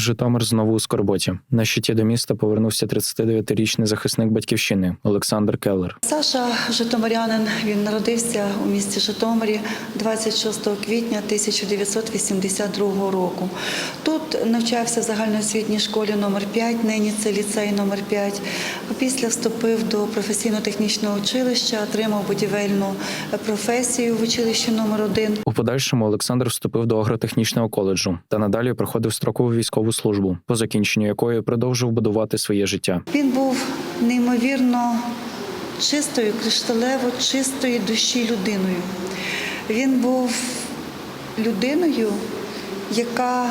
Житомир знову у скорботі. На щиті до міста повернувся 39-річний захисник батьківщини Олександр Келлер. Саша Житомирянин. Він народився у місті Житомирі 26 квітня 1982 року. Тут навчався в загальноосвітній школі номер 5, нині це ліцей номер 5. Після вступив до професійно-технічного училища, отримав будівельну професію в училищі номер 1. У подальшому Олександр вступив до агротехнічного коледжу та надалі проходив строкову військову службу, по закінченню якої продовжив будувати своє життя. Він був неймовірно чистою, кришталево чистої душі людиною. Він був людиною, яка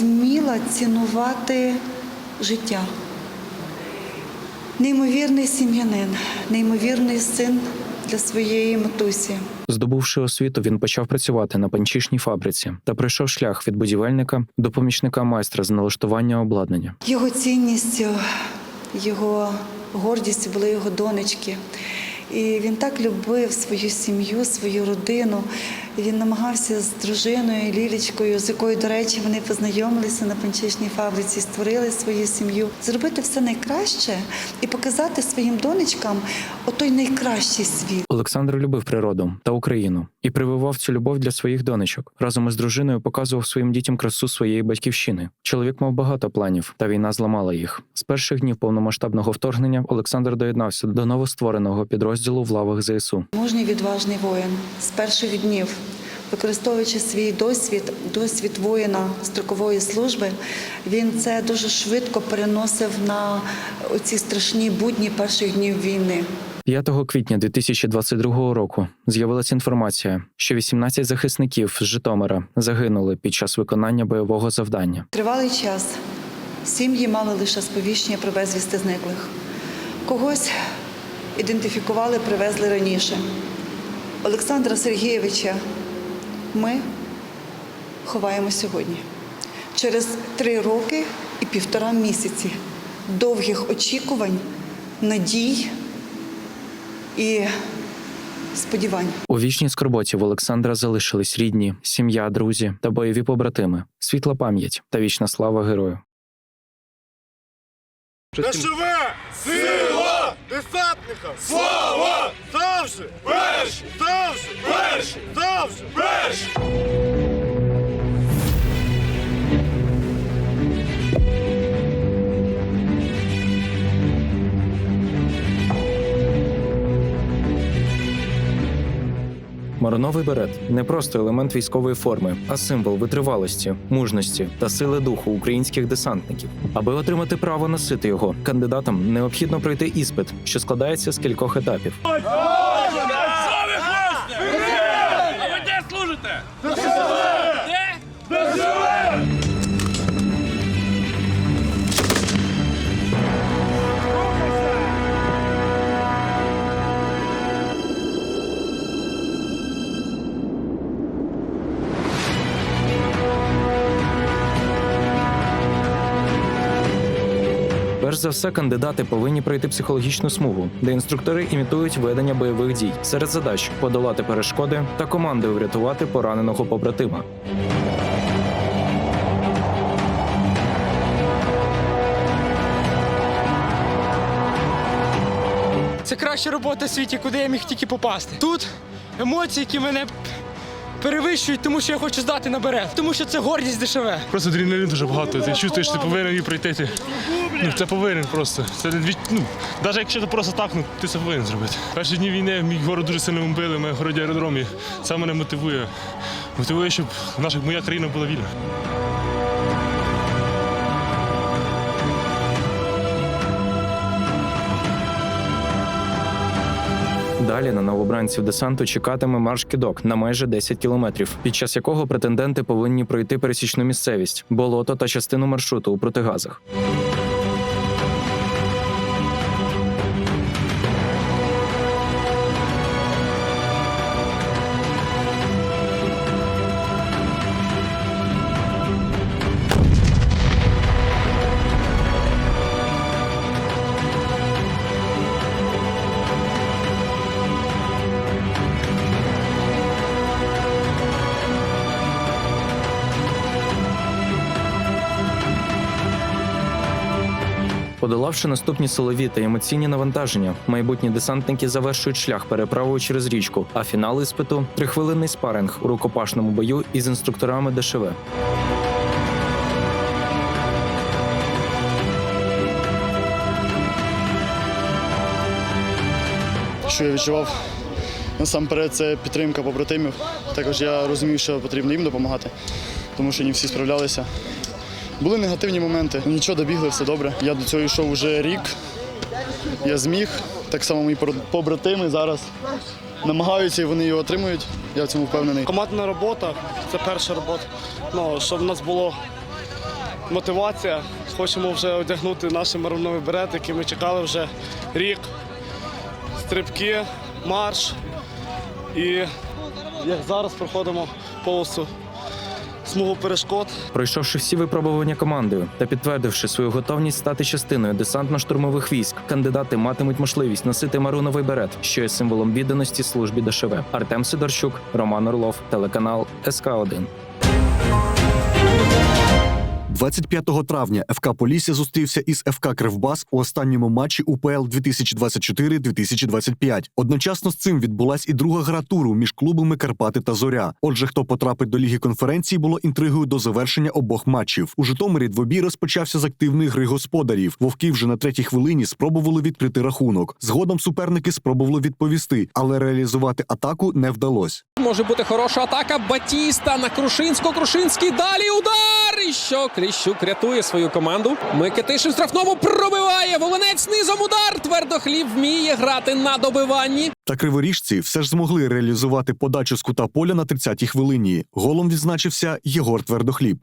вміла цінувати життя. Неймовірний сім'янин, неймовірний син для своєї матусі. Здобувши освіту, він почав працювати на панчішній фабриці та пройшов шлях від будівельника до помічника майстра з налаштування обладнання. Його цінністю, його гордістю були його донечки. І він так любив свою сім'ю, свою родину. Він намагався з дружиною Лілічкою, з якою, до речі, вони познайомилися на панчишній фабриці, створили свою сім'ю, зробити все найкраще і показати своїм донечкам отой найкращий світ. Олександр любив природу та Україну і прививав цю любов для своїх донечок. Разом із дружиною показував своїм дітям красу своєї батьківщини. Чоловік мав багато планів, та війна зламала їх. З перших днів повномасштабного вторгнення Олександр доєднався до новоствореного підрозділу в лавах ЗСУ. Мужній відважний воїн з перших днів, використовуючи свій досвід, досвід воїна строкової служби, він це дуже швидко переносив на ці страшні будні перших днів війни. 5 квітня 2022 року з'явилася інформація, що 18 захисників з Житомира загинули під час виконання бойового завдання. Тривалий час сім'ї мали лише сповіщення про безвісти зниклих. Когось ідентифікували, привезли раніше. Олександра Сергійовича ми ховаємо сьогодні. Через три роки і півтора місяці довгих очікувань, надій і сподівань. У вічній скорботі в Олександра залишились рідні, сім'я, друзі та бойові побратими, світла пам'ять та вічна слава герою. Живе сила десантника! Слава! Завжди! Перші! Завжди! Перші! Завжди! Перші! Мароновий берет не просто елемент військової форми, а символ витривалості, мужності та сили духу українських десантників. Аби отримати право носити його, кандидатам необхідно пройти іспит, що складається з кількох етапів. Перш за все, кандидати повинні пройти психологічну смугу, де інструктори імітують ведення бойових дій серед задач подолати перешкоди та командою врятувати пораненого побратима. Це краща робота в світі, куди я міг тільки попасти. Тут емоції, які мене перевищують, тому що я хочу здати на берег, тому що це гордість дешеве. Просто адреналін дуже багато. Ти чувствуєш, ти повинен її пройти. Ну, це повинен просто. Це не ну, навіть якщо ти просто так, ну, ти це повинен зробити. Перші дні війни мій город дуже сильно бомбили, ми городі аеродромі. Це мене мотивує. Мотивує, щоб наша моя країна була вільна. Далі на новобранців десанту чекатиме марш кидок на майже 10 кілометрів, під час якого претенденти повинні пройти пересічну місцевість, болото та частину маршруту у протигазах. Подолавши наступні силові та емоційні навантаження, майбутні десантники завершують шлях переправою через річку. А фінал іспиту трихвилинний спаринг у рукопашному бою із інструкторами ДШВ. Що я відчував насамперед, це підтримка побратимів. Також я розумів, що потрібно їм допомагати, тому що не всі справлялися. Були негативні моменти, нічого добігли, все добре. Я до цього йшов вже рік. Я зміг. Так само мої побратими зараз намагаються і вони його отримують. Я в цьому впевнений. Командна робота це перша робота. Ну, щоб в нас була мотивація. Хочемо вже одягнути наші маронові берети, які ми чекали вже рік. Стрибки, марш. І як зараз проходимо полосу смугу перешкод. Пройшовши всі випробування командою та підтвердивши свою готовність стати частиною десантно-штурмових військ, кандидати матимуть можливість носити маруновий берет, що є символом відданості службі ДШВ. Артем Сидорчук, Роман Орлов, телеканал СК 1 25 травня ФК Полісся зустрівся із ФК Кривбас у останньому матчі УПЛ 2024-2025. Одночасно з цим відбулась і друга гра туру між клубами Карпати та Зоря. Отже, хто потрапить до ліги конференції, було інтригою до завершення обох матчів. У Житомирі двобій розпочався з активної гри господарів. Вовки вже на третій хвилині спробували відкрити рахунок. Згодом суперники спробували відповісти, але реалізувати атаку не вдалося. Може бути хороша атака. Батіста на Крушинського. Крушинський далі удар. І що Кліщук рятує свою команду. Микитишин штрафному пробиває. Волинець низом удар. Твердохліб вміє грати на добиванні. Та криворіжці все ж змогли реалізувати подачу з кута поля на 30-й хвилині. Голом відзначився Єгор Твердохліб.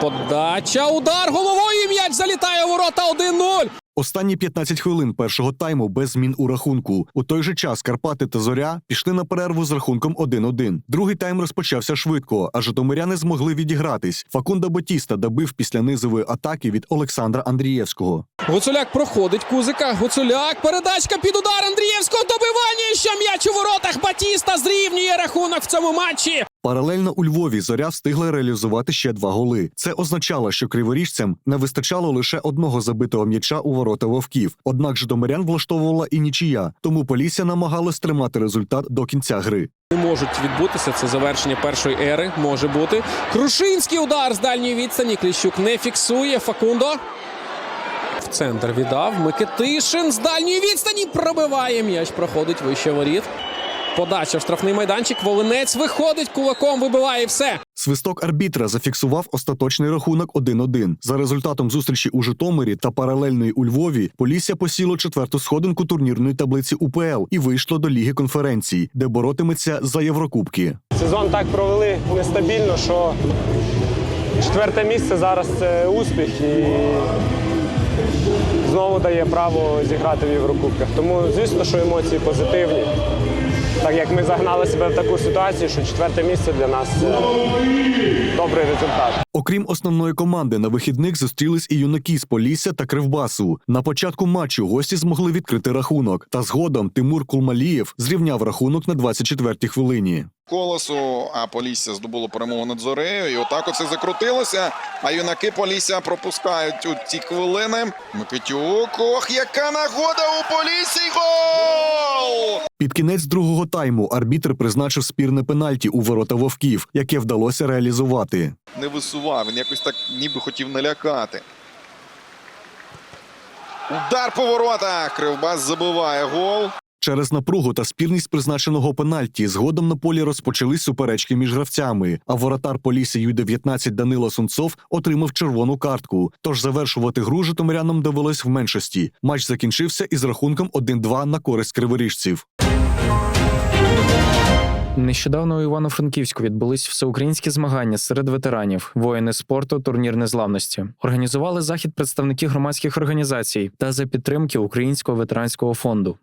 Подача. Удар головою. М'яч залітає у ворота 1-0. Останні 15 хвилин першого тайму без змін у рахунку. У той же час Карпати та Зоря пішли на перерву з рахунком 1-1. Другий тайм розпочався швидко, а житомиряни змогли відігратись. Факунда Батіста добив після низової атаки від Олександра Андрієвського. Гуцуляк проходить Кузика. Гуцуляк. Передачка під удар Андрієвського. Добивання. Що м'яч у воротах. Батіста зрівнює рахунок в цьому матчі. Паралельно у Львові зоря встигла реалізувати ще два голи. Це означало, що криворіжцям не вистачало лише одного забитого м'яча у ворота вовків. Однак житомирян влаштовувала і нічия, тому Полісся намагалась тримати результат до кінця гри. Не можуть відбутися. Це завершення першої ери. Може бути. Крушинський удар з дальньої відстані. Кліщук не фіксує. Факундо. В центр віддав. Микитишин з дальньої відстані пробиває. М'яч проходить вище воріт. Подача в штрафний майданчик. Волинець виходить кулаком, вибиває все. Свисток арбітра зафіксував остаточний рахунок 1-1. За результатом зустрічі у Житомирі та паралельної у Львові Полісся посіло четверту сходинку турнірної таблиці УПЛ і вийшло до ліги конференцій, де боротиметься за Єврокубки. Сезон так провели нестабільно, що четверте місце зараз це успіх і знову дає право зіграти в Єврокубках. Тому, звісно, що емоції позитивні. Так як ми загнали себе в таку ситуацію, що четверте місце для нас це добрий результат. Окрім основної команди, на вихідних зустрілись і юнаки з Полісся та Кривбасу. На початку матчу гості змогли відкрити рахунок. Та згодом Тимур Кулмалієв зрівняв рахунок на 24-й хвилині. Колосу, а Полісся здобуло перемогу над Зорею. І отак оце закрутилося. А юнаки Полісся пропускають у ці хвилини. Микитюк, ох, яка нагода у Поліссі! Гол! Під кінець другого тайму арбітр призначив спірне пенальті у ворота вовків, яке вдалося реалізувати. Не висував, він якось так ніби хотів налякати. Удар по воротах. Кривбас забиває гол. Через напругу та спірність призначеного пенальті згодом на полі розпочались суперечки між гравцями. А воротар Полісся Ю-19 Данила Сунцов отримав червону картку. Тож завершувати гру житомирянам довелось в меншості. Матч закінчився із рахунком 1-2 на користь криворіжців. Нещодавно у Івано-Франківську відбулись всеукраїнські змагання серед ветеранів, воїни спорту, турнір незламності. Організували захід представники громадських організацій та за підтримки Українського ветеранського фонду.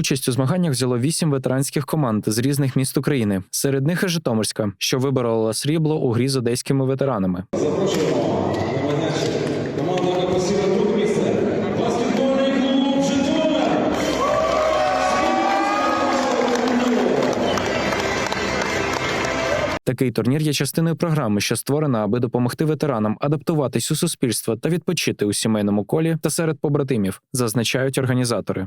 Участь у змаганнях взяло вісім ветеранських команд з різних міст України. Серед них і Житомирська, що виборола срібло у грі з одеськими ветеранами. Такий турнір є частиною програми, що створена, аби допомогти ветеранам адаптуватись у суспільство та відпочити у сімейному колі та серед побратимів, зазначають організатори.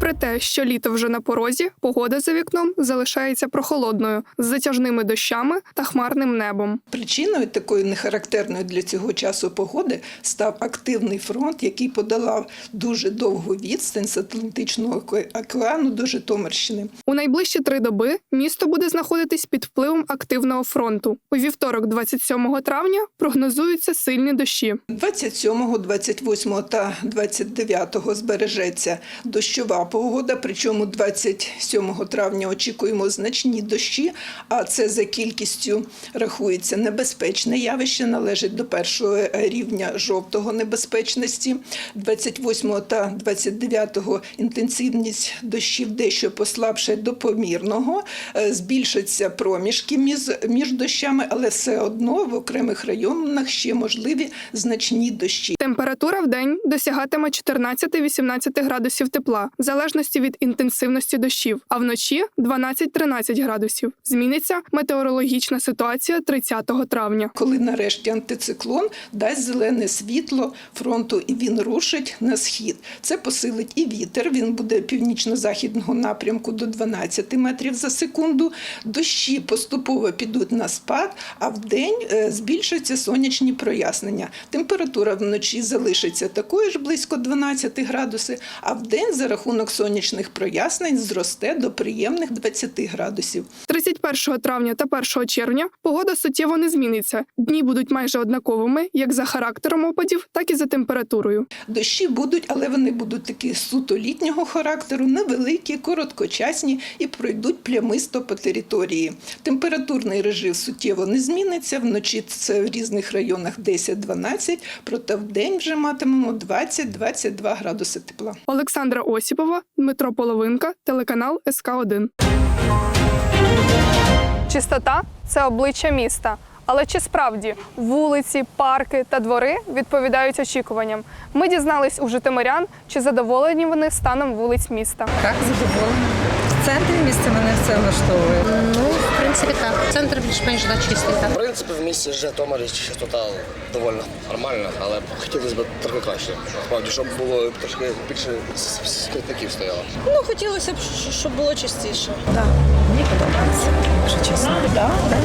Попри те, що літо вже на порозі, погода за вікном залишається прохолодною з затяжними дощами та хмарним небом. Причиною такої нехарактерної для цього часу погоди став активний фронт, який подолав дуже довгу відстань з Атлантичного океану до Житомирщини. У найближчі три доби місто буде знаходитись під впливом активного фронту. У вівторок, 27 травня, прогнозуються сильні дощі. 27, 28 та 29 збережеться дощова погода. Причому 27 травня очікуємо значні дощі. А це за кількістю рахується небезпечне явище, належить до першого рівня жовтого небезпечності. 28 та 29 інтенсивність дощів дещо послабше до помірного. Е, Збільшаться проміжки між, дощами, але все одно в окремих районах ще можливі значні дощі. Температура в день досягатиме 14-18 градусів тепла, залежності від інтенсивності дощів, а вночі 12-13 градусів. Зміниться метеорологічна ситуація 30 травня. Коли нарешті антициклон дасть зелене світло фронту і він рушить на схід. Це посилить і вітер. Він буде північно-західного напрямку до 12 метрів за секунду. Дощі поступово підуть на спад, а вдень е, збільшаться сонячні прояснення. Температура вночі залишиться такою ж близько 12 градусів, а вдень за рахунок сонячних прояснень зросте до приємних 20 градусів. 31 травня та 1 червня погода суттєво не зміниться. Дні будуть майже однаковими як за характером опадів, так і за температурою. Дощі будуть, але вони будуть такі суто літнього характеру, невеликі, короткочасні і пройдуть плямисто по території. Температурний режим суттєво не зміниться. Вночі це в різних районах 10-12, проте в день вже матимемо 20-22 градуси тепла. Олександра Осіпова, Дмитро Половинка, телеканал СК 1 Чистота це обличчя міста. Але чи справді вулиці, парки та двори відповідають очікуванням? Ми дізнались у житомирян, чи задоволені вони станом вулиць міста. Так, задоволені. В центрі місця мене все влаштовує. Ну, в принципі, так. Центр більш-менш чистий. Так. В принципі, в місті Житомирі чистота доволі нормальна, але хотілося б трохи краще. Справді, щоб було трошки більше смітників стояло. Ну, хотілося б, щоб було частіше. Так, мені подобається, якщо чесно. Да, да,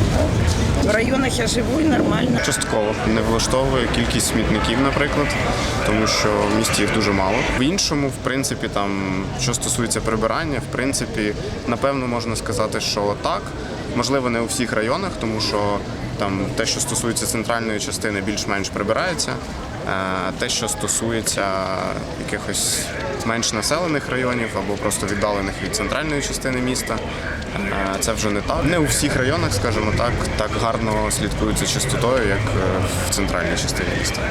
В районах я живу і нормально. Частково не влаштовує кількість смітників, наприклад, тому що в місті їх дуже мало. В іншому, в принципі, там що стосується прибирання, в принципі, напевно, можна сказати, що так. Можливо, не у всіх районах, тому що там те, що стосується центральної частини, більш-менш прибирається. Е, Те, що стосується якихось менш населених районів або просто віддалених від центральної частини міста, е, це вже не так. Не у всіх районах, скажімо так, так гарно слідкується чистотою, як е, в центральній частині міста.